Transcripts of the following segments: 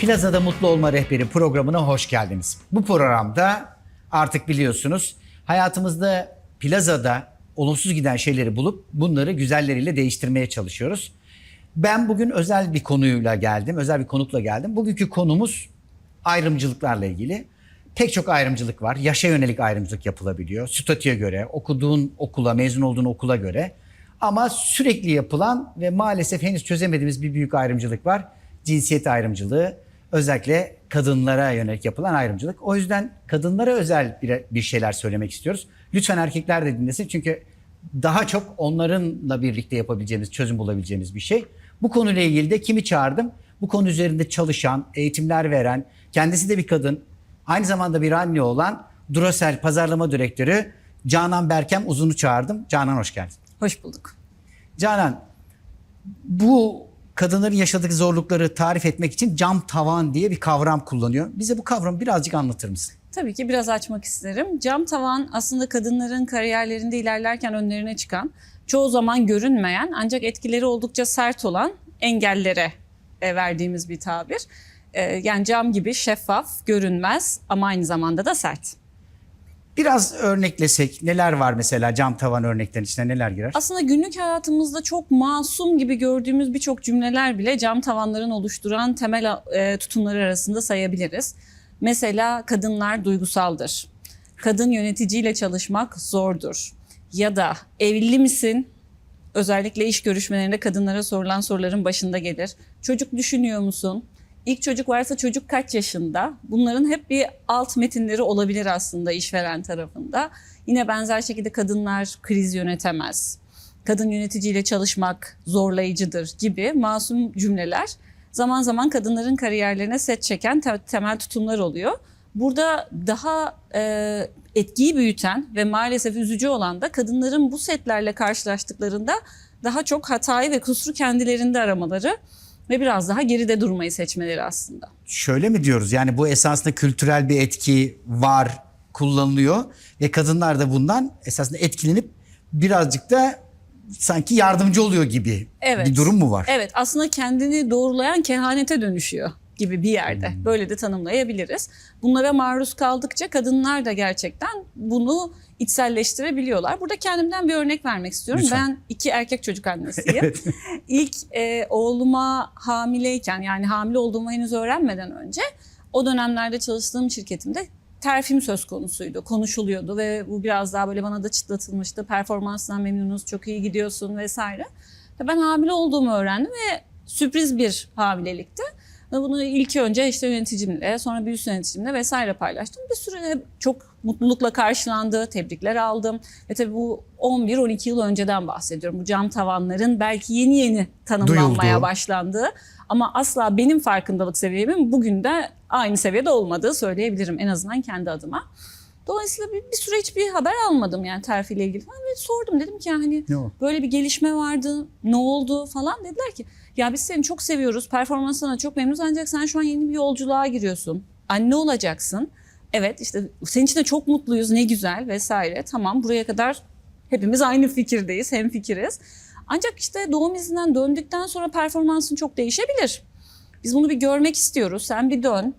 Plazada Mutlu Olma Rehberi programına hoş geldiniz. Bu programda artık biliyorsunuz hayatımızda plazada olumsuz giden şeyleri bulup bunları güzelleriyle değiştirmeye çalışıyoruz. Ben bugün özel bir konuyla geldim, özel bir konukla geldim. Bugünkü konumuz ayrımcılıklarla ilgili. Pek çok ayrımcılık var. Yaşa yönelik ayrımcılık yapılabiliyor. Statüye göre, okuduğun okula, mezun olduğun okula göre. Ama sürekli yapılan ve maalesef henüz çözemediğimiz bir büyük ayrımcılık var. Cinsiyet ayrımcılığı. Özellikle kadınlara yönelik yapılan ayrımcılık. O yüzden kadınlara özel bir, bir şeyler söylemek istiyoruz. Lütfen erkekler de dinlesin çünkü daha çok onlarınla birlikte yapabileceğimiz, çözüm bulabileceğimiz bir şey. Bu konuyla ilgili de kimi çağırdım? Bu konu üzerinde çalışan, eğitimler veren, kendisi de bir kadın, aynı zamanda bir anne olan Duracell Pazarlama Direktörü Canan Berkem Uzun'u çağırdım. Canan hoş geldin. Hoş bulduk. Canan, bu kadınların yaşadığı zorlukları tarif etmek için cam tavan diye bir kavram kullanıyor. Bize bu kavramı birazcık anlatır mısın? Tabii ki biraz açmak isterim. Cam tavan aslında kadınların kariyerlerinde ilerlerken önlerine çıkan, çoğu zaman görünmeyen ancak etkileri oldukça sert olan engellere e, verdiğimiz bir tabir. E, Yani cam gibi şeffaf, görünmez ama aynı zamanda da sert. Biraz örneklesek neler var mesela cam tavan örneklerin içine neler girer? Aslında günlük hayatımızda çok masum gibi gördüğümüz birçok cümleler bile cam tavanların oluşturan temel e, tutumları arasında sayabiliriz. Mesela kadınlar duygusaldır. Kadın yöneticiyle çalışmak zordur. Ya da evli misin? Özellikle iş görüşmelerinde kadınlara sorulan soruların başında gelir. Çocuk düşünüyor musun? İlk çocuk varsa çocuk kaç yaşında? Bunların hep bir alt metinleri olabilir aslında işveren tarafında. Yine benzer şekilde kadınlar kriz yönetemez. Kadın yöneticiyle çalışmak zorlayıcıdır gibi masum cümleler zaman zaman kadınların kariyerlerine set çeken te- temel tutumlar oluyor. Burada daha e, etkiyi büyüten ve maalesef üzücü olan da kadınların bu setlerle karşılaştıklarında daha çok hatayı ve kusuru kendilerinde aramaları ve biraz daha geride durmayı seçmeleri aslında. Şöyle mi diyoruz yani bu esasında kültürel bir etki var, kullanılıyor ve kadınlar da bundan esasında etkilenip birazcık da sanki yardımcı oluyor gibi Evet. bir durum mu var? Evet aslında kendini doğrulayan kehanete dönüşüyor gibi bir yerde. Böyle de tanımlayabiliriz. Bunlara maruz kaldıkça kadınlar da gerçekten bunu içselleştirebiliyorlar. Burada kendimden bir örnek vermek istiyorum. Lütfen. Ben iki erkek çocuk annesiyim. Evet. İlk e, oğluma hamileyken yani hamile olduğumu henüz öğrenmeden önce o dönemlerde çalıştığım şirketimde terfim söz konusuydu, konuşuluyordu ve bu biraz daha böyle bana da çıtlatılmıştı. Performansından memnunuz, çok iyi gidiyorsun vesaire. Ve ben hamile olduğumu öğrendim ve sürpriz bir hamilelikti. Bunu ilk önce işte yöneticimle, sonra bir üst yöneticimle vesaire paylaştım. Bir süre çok mutlulukla karşılandı, tebrikler aldım. Ve tabii bu 11-12 yıl önceden bahsediyorum. Bu cam tavanların belki yeni yeni tanımlanmaya Duyuldu. başlandığı ama asla benim farkındalık seviyemin bugün de aynı seviyede olmadığı söyleyebilirim en azından kendi adıma. Dolayısıyla bir, bir süre hiçbir haber almadım yani terfiyle ilgili falan ve sordum. Dedim ki hani böyle bir gelişme vardı ne oldu falan. Dediler ki ya biz seni çok seviyoruz performansına çok memnunuz ancak sen şu an yeni bir yolculuğa giriyorsun. Anne olacaksın? Evet işte senin için de çok mutluyuz ne güzel. vesaire. Tamam buraya kadar hepimiz aynı fikirdeyiz hem fikiriz ancak işte doğum izinden döndükten sonra performansın çok değişebilir. Biz bunu bir görmek istiyoruz sen bir dön.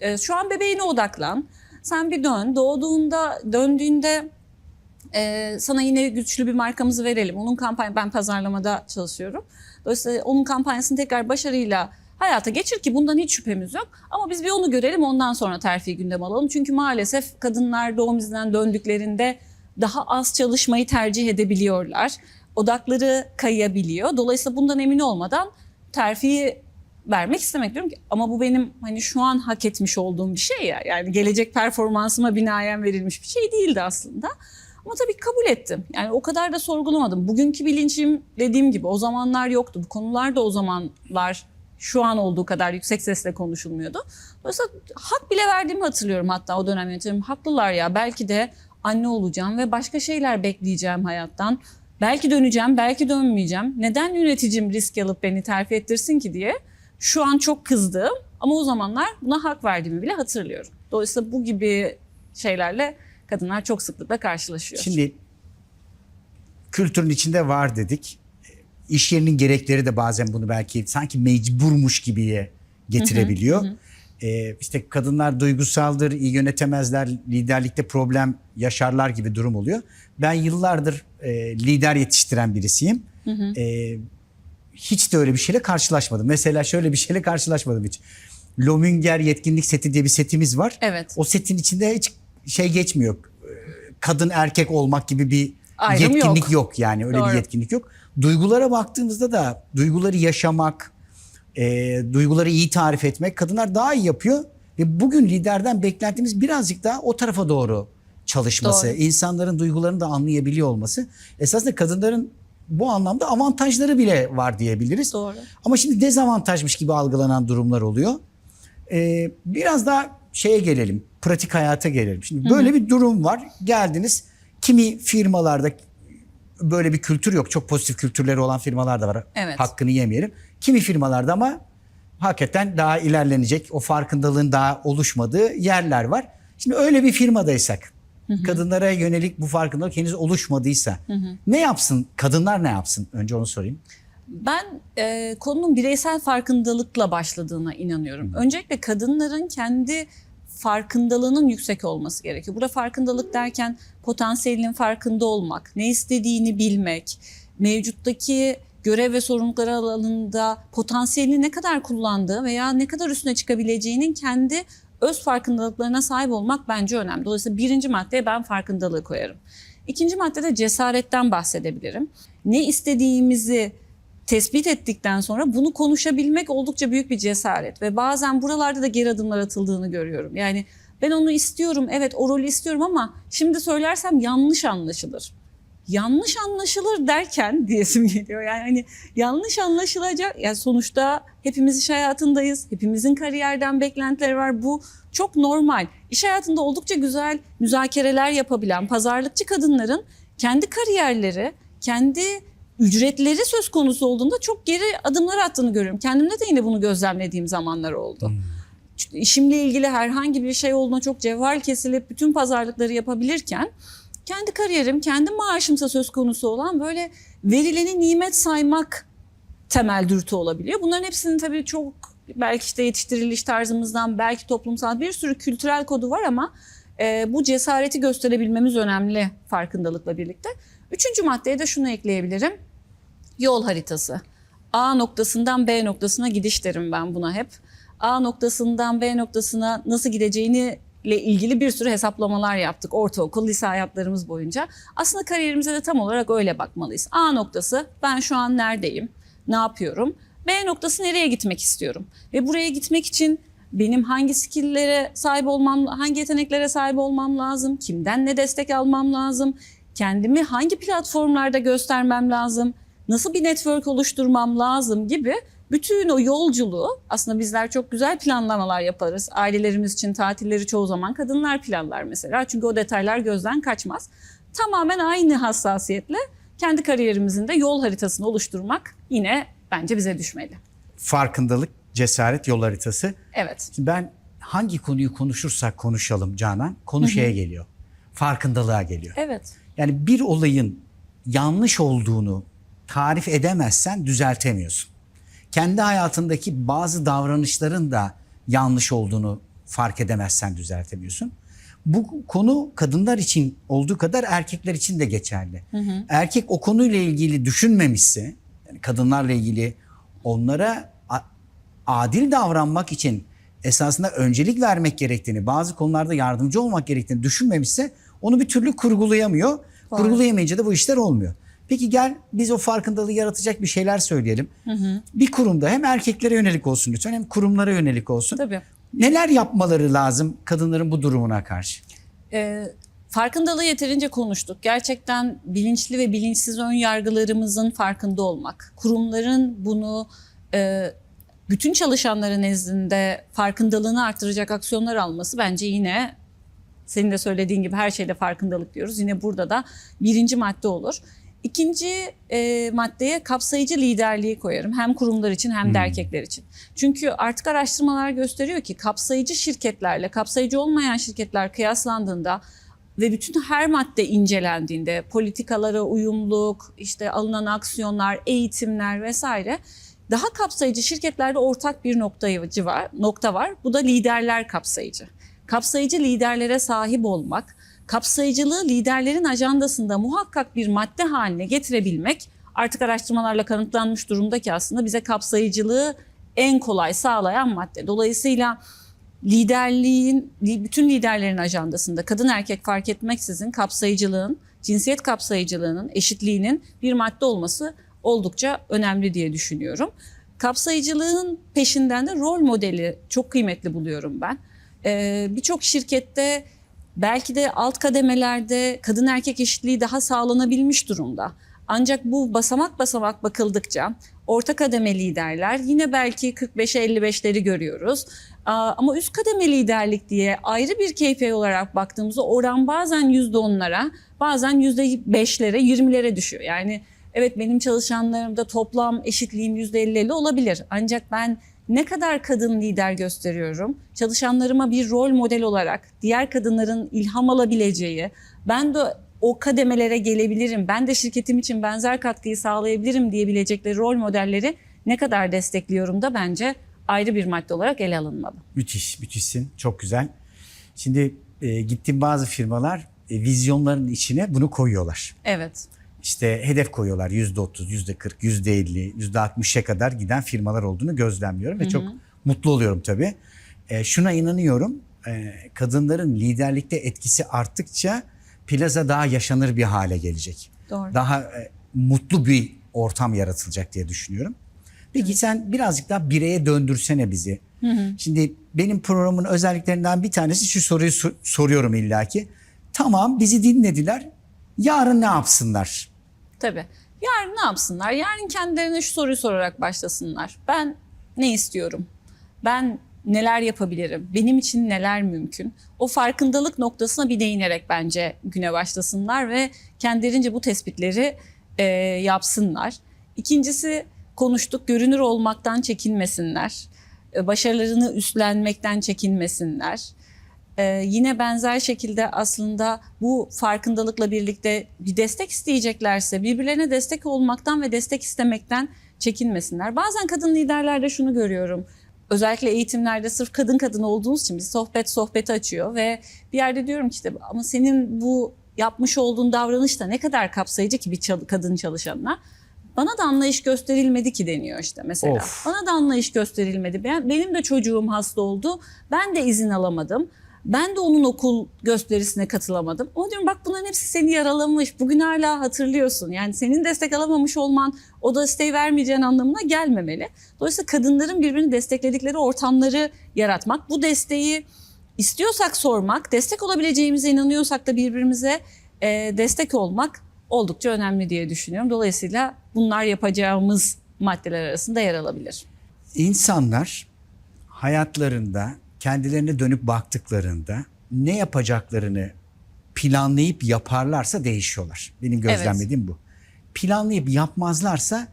Ee, şu an bebeğine odaklan sen bir dön doğduğunda döndüğünde ee, sana yine güçlü bir markamızı verelim. Onun kampanya ben pazarlamada çalışıyorum. Dolayısıyla onun kampanyasını tekrar başarıyla hayata geçir ki bundan hiç şüphemiz yok. Ama biz bir onu görelim ondan sonra terfi gündem alalım. Çünkü maalesef kadınlar doğum izinden döndüklerinde daha az çalışmayı tercih edebiliyorlar. Odakları kayabiliyor. Dolayısıyla bundan emin olmadan terfiyi vermek istemek diyorum ki ama bu benim hani şu an hak etmiş olduğum bir şey ya. Yani gelecek performansıma binaen verilmiş bir şey değildi aslında. Ama tabii kabul ettim. Yani o kadar da sorgulamadım. Bugünkü bilincim dediğim gibi o zamanlar yoktu. Bu konular da o zamanlar şu an olduğu kadar yüksek sesle konuşulmuyordu. Dolayısıyla hak bile verdiğimi hatırlıyorum hatta o dönem yöneticilerim. Haklılar ya belki de anne olacağım ve başka şeyler bekleyeceğim hayattan. Belki döneceğim, belki dönmeyeceğim. Neden yöneticim risk alıp beni terfi ettirsin ki diye şu an çok kızdım. Ama o zamanlar buna hak verdiğimi bile hatırlıyorum. Dolayısıyla bu gibi şeylerle kadınlar çok sıklıkla karşılaşıyor. Şimdi kültürün içinde var dedik. İş yerinin gerekleri de bazen bunu belki sanki mecburmuş gibiye getirebiliyor. Ee, işte kadınlar duygusaldır, iyi yönetemezler, liderlikte problem yaşarlar gibi durum oluyor. Ben yıllardır e, lider yetiştiren birisiyim. Ee, hiç de öyle bir şeyle karşılaşmadım. Mesela şöyle bir şeyle karşılaşmadım hiç. Lomünger yetkinlik seti diye bir setimiz var. Evet. O setin içinde hiç şey geçmiyor. Kadın erkek olmak gibi bir Ayrım yetkinlik yok. yok. yani öyle Doğru. bir yetkinlik yok. Duygulara baktığımızda da duyguları yaşamak, e, duyguları iyi tarif etmek kadınlar daha iyi yapıyor. Ve bugün liderden beklentimiz birazcık daha o tarafa doğru çalışması, Doğru. insanların duygularını da anlayabiliyor olması. Esasında kadınların bu anlamda avantajları bile var diyebiliriz. Doğru. Ama şimdi dezavantajmış gibi algılanan durumlar oluyor. Ee, biraz daha şeye gelelim, pratik hayata gelelim. Şimdi böyle bir durum var. Geldiniz, kimi firmalarda böyle bir kültür yok. Çok pozitif kültürleri olan firmalar da var. Evet. Hakkını yemeyelim. Kimi firmalarda ama hakikaten daha ilerlenecek, o farkındalığın daha oluşmadığı yerler var. Şimdi öyle bir firmadaysak, kadınlara yönelik bu farkındalık henüz oluşmadıysa ne yapsın? Kadınlar ne yapsın? Önce onu sorayım. Ben e, konunun bireysel farkındalıkla başladığına inanıyorum. Öncelikle kadınların kendi farkındalığının yüksek olması gerekiyor. Burada farkındalık derken potansiyelinin farkında olmak, ne istediğini bilmek, mevcuttaki görev ve sorumlulukları alanında potansiyelini ne kadar kullandığı veya ne kadar üstüne çıkabileceğinin kendi öz farkındalıklarına sahip olmak bence önemli. Dolayısıyla birinci maddeye ben farkındalığı koyarım. İkinci maddede cesaretten bahsedebilirim. Ne istediğimizi tespit ettikten sonra bunu konuşabilmek oldukça büyük bir cesaret ve bazen buralarda da geri adımlar atıldığını görüyorum. Yani ben onu istiyorum, evet o rolü istiyorum ama şimdi söylersem yanlış anlaşılır. Yanlış anlaşılır derken diyesim geliyor. Yani hani yanlış anlaşılacak. Yani sonuçta hepimiz iş hayatındayız. Hepimizin kariyerden beklentileri var. Bu çok normal. İş hayatında oldukça güzel müzakereler yapabilen pazarlıkçı kadınların kendi kariyerleri, kendi ücretleri söz konusu olduğunda çok geri adımlar attığını görüyorum. Kendimde de yine bunu gözlemlediğim zamanlar oldu. Çünkü İşimle ilgili herhangi bir şey olduğuna çok cevval kesilip bütün pazarlıkları yapabilirken kendi kariyerim, kendi maaşımsa söz konusu olan böyle verileni nimet saymak temel dürtü olabiliyor. Bunların hepsinin tabii çok belki işte yetiştiriliş tarzımızdan, belki toplumsal bir sürü kültürel kodu var ama e, bu cesareti gösterebilmemiz önemli farkındalıkla birlikte. Üçüncü maddeye de şunu ekleyebilirim. Yol haritası. A noktasından B noktasına gidiş derim ben buna hep. A noktasından B noktasına nasıl gideceğini ile ilgili bir sürü hesaplamalar yaptık ortaokul, lise hayatlarımız boyunca. Aslında kariyerimize de tam olarak öyle bakmalıyız. A noktası ben şu an neredeyim, ne yapıyorum? B noktası nereye gitmek istiyorum? Ve buraya gitmek için benim hangi skill'lere sahip olmam, hangi yeteneklere sahip olmam lazım? Kimden ne destek almam lazım? Kendimi hangi platformlarda göstermem lazım? Nasıl bir network oluşturmam lazım gibi bütün o yolculuğu aslında bizler çok güzel planlamalar yaparız. Ailelerimiz için tatilleri çoğu zaman kadınlar planlar mesela. Çünkü o detaylar gözden kaçmaz. Tamamen aynı hassasiyetle kendi kariyerimizin de yol haritasını oluşturmak yine bence bize düşmeli. Farkındalık, cesaret, yol haritası. Evet. Şimdi ben hangi konuyu konuşursak konuşalım Canan, konu şeye geliyor. Farkındalığa geliyor. Evet. Yani bir olayın yanlış olduğunu tarif edemezsen düzeltemiyorsun. Kendi hayatındaki bazı davranışların da yanlış olduğunu fark edemezsen düzeltemiyorsun. Bu konu kadınlar için olduğu kadar erkekler için de geçerli. Erkek o konuyla ilgili düşünmemişse, yani kadınlarla ilgili onlara adil davranmak için esasında öncelik vermek gerektiğini, bazı konularda yardımcı olmak gerektiğini düşünmemişse onu bir türlü kurgulayamıyor. Kurgulayamayınca da bu işler olmuyor. Peki gel biz o farkındalığı yaratacak bir şeyler söyleyelim. Bir kurumda hem erkeklere yönelik olsun lütfen hem kurumlara yönelik olsun. Tabii. Neler yapmaları lazım kadınların bu durumuna karşı? Ee, farkındalığı yeterince konuştuk. Gerçekten bilinçli ve bilinçsiz ön yargılarımızın farkında olmak. Kurumların bunu e, bütün çalışanların nezdinde farkındalığını artıracak aksiyonlar alması bence yine senin de söylediğin gibi her şeyde farkındalık diyoruz. Yine burada da birinci madde olur. İkinci e, maddeye kapsayıcı liderliği koyarım. Hem kurumlar için hem de erkekler için. Çünkü artık araştırmalar gösteriyor ki kapsayıcı şirketlerle kapsayıcı olmayan şirketler kıyaslandığında ve bütün her madde incelendiğinde politikalara uyumluluk, işte alınan aksiyonlar, eğitimler vesaire Daha kapsayıcı şirketlerde ortak bir noktayı var, nokta var. Bu da liderler kapsayıcı. Kapsayıcı liderlere sahip olmak, kapsayıcılığı liderlerin ajandasında muhakkak bir madde haline getirebilmek artık araştırmalarla kanıtlanmış durumda ki aslında bize kapsayıcılığı en kolay sağlayan madde. Dolayısıyla liderliğin, li- bütün liderlerin ajandasında kadın erkek fark etmeksizin kapsayıcılığın, cinsiyet kapsayıcılığının, eşitliğinin bir madde olması oldukça önemli diye düşünüyorum. Kapsayıcılığın peşinden de rol modeli çok kıymetli buluyorum ben. Ee, Birçok şirkette belki de alt kademelerde kadın erkek eşitliği daha sağlanabilmiş durumda. Ancak bu basamak basamak bakıldıkça orta kademe liderler yine belki 45'e 55'leri görüyoruz. Ama üst kademe liderlik diye ayrı bir KPI olarak baktığımızda oran bazen %10'lara bazen %5'lere 20'lere düşüyor. Yani evet benim çalışanlarımda toplam eşitliğim %50'li olabilir. Ancak ben ne kadar kadın lider gösteriyorum, çalışanlarıma bir rol model olarak diğer kadınların ilham alabileceği, ben de o kademelere gelebilirim, ben de şirketim için benzer katkıyı sağlayabilirim diyebilecekleri rol modelleri ne kadar destekliyorum da bence ayrı bir madde olarak ele alınmalı. Müthiş, müthişsin. Çok güzel. Şimdi e, gittiğim bazı firmalar e, vizyonların içine bunu koyuyorlar. Evet, İşte hedef koyuyorlar yüzde otuz, yüzde kırk, yüzde elli, yüzde altmışa kadar giden firmalar olduğunu gözlemliyorum ve çok mutlu oluyorum tabii. E, şuna inanıyorum, e, kadınların liderlikte etkisi arttıkça plaza daha yaşanır bir hale gelecek. doğru. Daha e, mutlu bir ortam yaratılacak diye düşünüyorum. Peki sen birazcık daha bireye döndürsene bizi. Şimdi benim programın özelliklerinden bir tanesi şu soruyu sor- soruyorum illaki. Tamam bizi dinlediler. Yarın ne yapsınlar? Tabii. Yarın ne yapsınlar? Yarın kendilerine şu soruyu sorarak başlasınlar. Ben ne istiyorum? Ben neler yapabilirim? Benim için neler mümkün? O farkındalık noktasına bir değinerek bence güne başlasınlar ve kendilerince bu tespitleri e, yapsınlar. İkincisi konuştuk görünür olmaktan çekinmesinler. E, Başarılarını üstlenmekten çekinmesinler. Ee, yine benzer şekilde aslında bu farkındalıkla birlikte bir destek isteyeceklerse birbirlerine destek olmaktan ve destek istemekten çekinmesinler. Bazen kadın liderlerde şunu görüyorum. Özellikle eğitimlerde sırf kadın kadın olduğunuz için bir sohbet sohbeti açıyor ve bir yerde diyorum ki işte ama senin bu yapmış olduğun davranış da ne kadar kapsayıcı ki bir çal- kadın çalışanına. Bana da anlayış gösterilmedi ki deniyor işte mesela. Of. Bana da anlayış gösterilmedi. Ben, benim de çocuğum hasta oldu. Ben de izin alamadım. Ben de onun okul gösterisine katılamadım. Ama diyorum bak bunların hepsi seni yaralamış. Bugün hala hatırlıyorsun. Yani senin destek alamamış olman o desteği vermeyeceğin anlamına gelmemeli. Dolayısıyla kadınların birbirini destekledikleri ortamları yaratmak. Bu desteği istiyorsak sormak, destek olabileceğimize inanıyorsak da birbirimize e, destek olmak oldukça önemli diye düşünüyorum. Dolayısıyla bunlar yapacağımız maddeler arasında yer alabilir. İnsanlar hayatlarında kendilerine dönüp baktıklarında ne yapacaklarını planlayıp yaparlarsa değişiyorlar. Benim gözlemlediğim bu. Planlayıp yapmazlarsa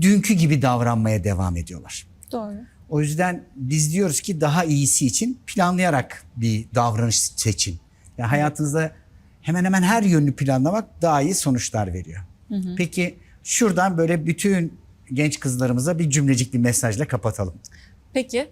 dünkü gibi davranmaya devam ediyorlar. Doğru. O yüzden biz diyoruz ki daha iyisi için planlayarak bir davranış seçin. Yani hayatınızda hemen hemen her yönünü planlamak daha iyi sonuçlar veriyor. Peki şuradan böyle bütün genç kızlarımıza bir cümlecik bir mesajla kapatalım. Peki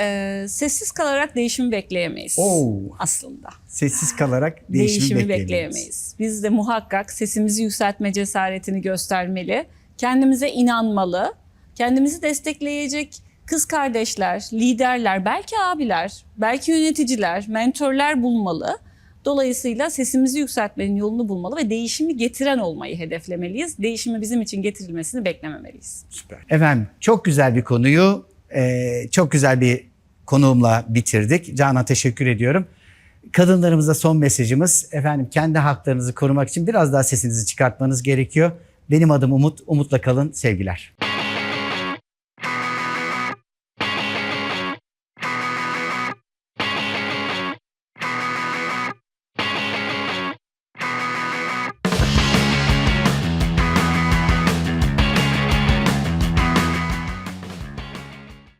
e, sessiz kalarak değişimi bekleyemeyiz Oo. aslında. Sessiz kalarak değişimi, Değişimi, bekleyemeyiz. bekleyemeyiz. Biz de muhakkak sesimizi yükseltme cesaretini göstermeli. Kendimize inanmalı. Kendimizi destekleyecek kız kardeşler, liderler, belki abiler, belki yöneticiler, mentorlar bulmalı. Dolayısıyla sesimizi yükseltmenin yolunu bulmalı ve değişimi getiren olmayı hedeflemeliyiz. Değişimi bizim için getirilmesini beklememeliyiz. Süper. Efendim çok güzel bir konuyu e, çok güzel bir konuğumla bitirdik. Canan teşekkür ediyorum. Kadınlarımıza son mesajımız efendim kendi haklarınızı korumak için biraz daha sesinizi çıkartmanız gerekiyor. Benim adım Umut. Umutla kalın. Sevgiler.